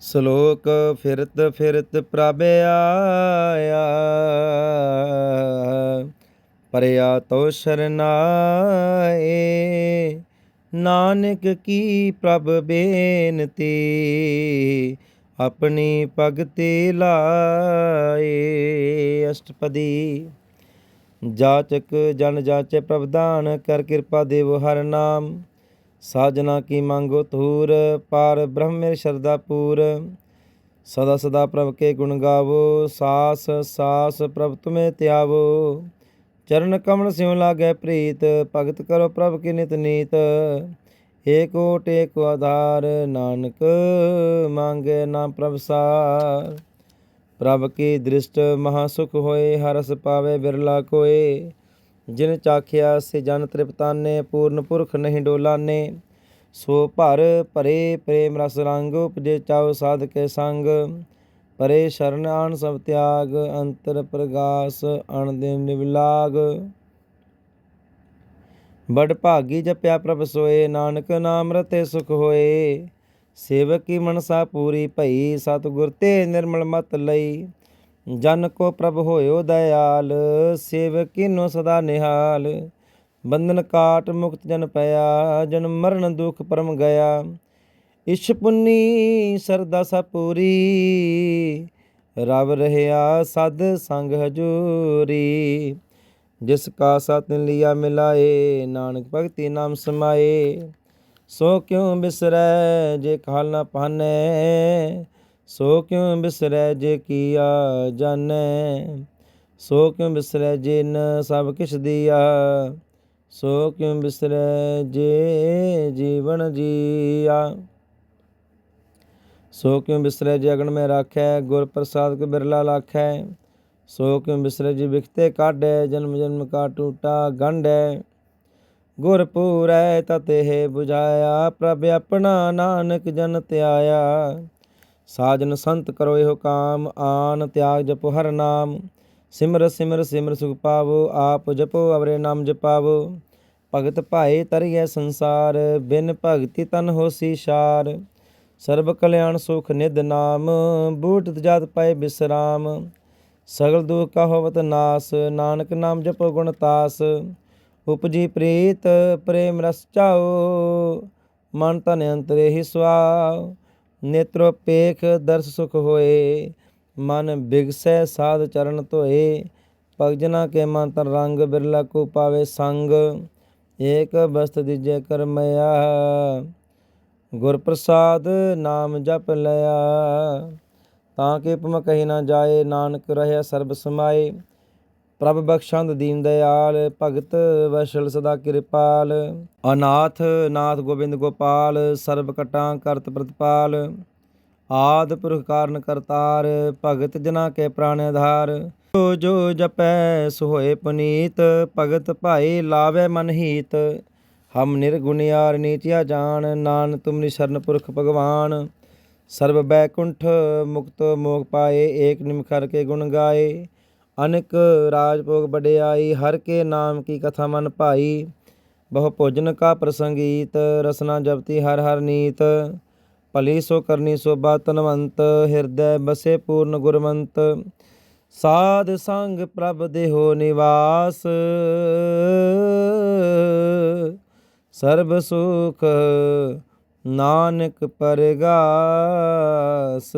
ਸ਼ਲੋਕ ਫਿਰਤ ਫਿਰਤ ਪ੍ਰਭ ਆਇਆ। ਪਰਿਆ ਤੋ ਸ਼ਰਨਾਏ। ਨਾਨਕ ਕੀ ਪ੍ਰਭ ਬੇਨਤੀ? ਆਪਣੀ ਭਗਤੀ ਲਾਏ। ਅਸ਼ਟਪਦੀ। ਜਾਚਕ ਜਨ ਜਾਚੈ ਪ੍ਰਵਧਾਨ ਕਰ ਕਿਰਪਾ ਦੇਵ ਹਰ ਨਾਮ। ਸਾਜਨਾ ਕੀ ਮੰਗੋ ਧੂਰ ਪਾਰ ਬ੍ਰਹਮ ਮੇਰੇ ਸ਼ਰਦਾ ਪੂਰ। ਸਦਾ ਸਦਾ ਪ੍ਰਭ ਕੇ ਗੁਣ ਗਾਵੋ, ਸਾਸ ਸਾਸ ਪ੍ਰਭ ਤੁਮੇ ਧਿਆਵੋ ਚਰਨ ਕਮਲ ਸਿਉ ਲਾਗੈ ਪ੍ਰੀਤ, ਭਗਤ ਕਰੋ ਪ੍ਰਭ ਕੀ ਨਿਤ ਨੀਤ। ਏਕ ਓਟ ਏਕ ਆਧਾਰ, ਨਾਨਕ ਮੰਗੇ ਨਾ ਪ੍ਰਭ ਸਾਰ। ਪ੍ਰਭ ਕੀ ਦ੍ਰਿਸ਼ਟ ਮਹਾ ਸੁਖ ਹੋਏ, ਹਰਸ ਪਾਵੇ ਬਿਰਲਾ ਕੋਏ। ਜਿਨ ਚਾਖਿਆ ਸੇ ਜਨ ਤ੍ਰਿਪਤਾਨੇ, ਪੂਰਨ ਪੁਰਖ ਨਹੀਂ ਡੋਲਾਨੇ। ਸੋ ਭਰ ਭਰੇ ਪ੍ਰੇਮ ਰਸ ਰੰਗ, ਉਪਜੇ ਚਾਉ ਸਾਧ ਕੇ ਸੰਗ। ਪਰੇ ਸ਼ਰਨ ਆਣ ਸਭ ਤਿਆਗ, ਅੰਤਰ ਪ੍ਰਗਾਸ ਅਣ ਦੇ ਨਿਵਲਾਗ। ਬੜ ਭਾਗੀ ਜਪਿਆ ਪ੍ਰਭ ਸੋਏ, ਨਾਨਕ ਨਾਮ ਰਤੇ ਸੁਖ ਹੋਏ। ਸੇਵਕ ਕੀ ਮਨਸਾ ਪੂਰੀ ਭਈ, ਸਤਿਗੁਰ ਤੇ ਨਿਰਮਲ ਮਤ ਲਈ। ਜਨ ਕੋ ਪ੍ਰਭ ਹੋਇਓ ਦਇਆਲ, ਸੇਵਕ ਕੀਨੋ ਸਦਾ ਨਿਹਾਲ। ਬੰਧਨ ਕਾਟ ਮੁਕਤ ਜਨ ਪਿਆ, ਜਨ ਮਰਨ ਦੁਖ ਪਰਮ ਗਿਆ। ਇਛ ਪੁੰਨੀ ਸਰਦਾ ਸਾ ਰਵ ਰਹਿਆ ਸਦ ਸੰਗ ਹਜੂਰੀ। ਜਿਸ ਕਾ ਸਤ ਲਿਆ ਮਿਲਾਏ, ਨਾਨਕ ਭਗਤੀ ਨਾਮ ਸਮਾਏ। ਸੋ ਕਿਉ ਬਿਸਰੈ, ਜੇ ਖਾਲ ਨਾ ਪਾਨੈ ਸੋ ਕਿਉ ਬਿਸਰੈ ਜੇ ਕੀਆ ਜਾਣੈ? ਸੋ ਕਿਉ ਬਿਸਰੈ ਜਿਨ ਸਭ ਕਿਛ ਦੀਆ? ਸੋ ਕਿਉ ਬਿਸਰੈ ਜੇ ਜੀਵਨ ਜੀਆ? ਸੋ ਕਿਉ ਬਿਸਰੈ ਜੇ ਅਗਨ ਮੈਂ ਰਾਖੈ, ਗੁਰ ਪ੍ਰਸਾਦ ਕੋ ਬਿਰਲਾ ਲਾਖੈ? ਸੋ ਕਿਉ ਬਿਸਰੈ ਜੇ ਵਿਖਤੇ ਕਾਢੈ, ਜਨਮ ਜਨਮ ਕਾ ਟੂਟਾ ਗੰਢੈ? ਗੁਰ ਪੂਰੈ ਤਤੇ ਹੈ 부ਝਾਇਆ ਪ੍ਰਭ ਆਪਣਾ ਨਾਨਕ ਜਨ ਧਿਆਇਆ। ਸਾਜਨ ਸੰਤ ਕਰੋ ਇਹੋ ਕਾਮ, ਆਨ ਤਿਆਗ ਜਪੋ ਹਰ ਨਾਮ। ਸਿਮਰ ਸਿਮਰ ਸਿਮਰ ਸੁਖ ਪਾਵੋ, ਆਪ ਜਪੋ, ਅਵਰੇ ਨਾਮ ਜਪਾਵੋ। ਭਗਤ ਭਾਏ ਤਰੀਐ ਸੰਸਾਰ, ਬਿਨ ਭਗਤੀ ਤਨ ਹੋਸੀ ਸ਼ਾਰ। ਸਰਬ ਕਲਿਆਣ ਸੁਖ ਨਿਧ ਨਾਮ, ਬੂਟ ਜਾਤ ਪਾਏ ਬਿਸਰਾਮ। ਸਗਲ ਦੁਖ ਕਾ ਹੋਵਤ ਨਾਸ, ਨਾਨਕ ਨਾਮ ਜਪੋ ਗੁਣ ਤਾਸ। ਉਪਜੀ ਪ੍ਰੀਤ, ਪ੍ਰੇਮ ਰਸ ਚਾਓ, ਮਨ ਤਨ ਅੰਤਰੇ ਹੀ ਸੁਆਵ ਨੇਤਰੋ ਪੇਖ ਦਰਸ ਸੁਖ ਹੋਏ, ਮਨ ਬਿਗਸੈ ਸਾਧ ਚਰਨ ਧੋਏ। ਭਗਜਨਾ ਕੇ ਮਨ ਤਨ ਰੰਗ ਬਿਰਲਾ ਕੋ ਪਾਵੇ ਸੰਗ, ਏਕ ਬਸਤ ਦਿਜੇ ਕਰਮਇਆ ਗੁਰ ਪ੍ਰਸਾਦ ਨਾਮ ਜਪ ਲਿਆ, ਤਾਂ ਕਿ ਭਮ ਕਹੀ ਨਾ ਜਾਏ, ਨਾਨਕ ਰਹਿਆ ਸਰਬ ਸਮਾਏ। ਪ੍ਰਭ ਬਖਸ਼ੰਦ ਦੀਨ ਦਇਆਲ ਭਗਤ ਵਸ਼ਲ ਸਦਾ ਕਿਰਪਾਲ। ਅਨਾਥ ਨਾਥ ਗੋਬਿੰਦ ਗੋਪਾਲ, ਸਰਬ ਕਟਾਂ ਕਰਤ ਪ੍ਰਤਪਾਲ। ਆਦ ਪੁਰਖ ਕਾਰਨ ਕਰਤਾਰ, ਭਗਤ ਜਨਾ ਕੇ ਪ੍ਰਾਣ ਆਧਾਰ। ਜੋ ਜੋ ਜਪੈ ਸੋ ਪੁਨੀਤ, ਭਗਤ ਭਾਈ ਲਾਵੇ ਮਨ ਹੀਤ। ਹਮ ਨਿਰਗੁਣਿਆਰ ਨੀਚਿਆ ਜਾਣ ਨਾਨ ਤੁਮਨੀ ਸ਼ਰਨ ਪੁਰਖ ਭਗਵਾਨ। ਸਰਬ ਬੈਕੁੰਠ ਮੁਕਤ ਮੋਖ ਪਾਏ, ਏਕ ਨਿਮਖਰ ਕੇ ਗੁਣ ਗਾਏ। ਅਨਕ ਰਾਜਭੋਗ ਬੜਿਆਈ ਹਰ ਕੇ ਨਾਮ ਕੀ ਕਥਾ ਮਨ ਭਾਈ। ਬਹੁ ਭੋਜਨ ਕਾ ਪ੍ਰਸੰਗੀਤ, ਰਸਨਾ ਜਪਤੀ ਹਰ ਹਰ ਨੀਤ। ਭਲੀ ਸੋ ਕਰਨੀ ਸੋਭਾ ਤਨਵੰਤ ਹਿਰਦੈ ਬਸੇ ਪੂਰਨ ਗੁਰਮੰਤ। ਸਾਧ ਸੰਗ ਪ੍ਰਭ ਦੇਹੋ ਨਿਵਾਸ। ਸਰਬ ਸੁਖ ਨਾਨਕ ਪਰਗਾਸ।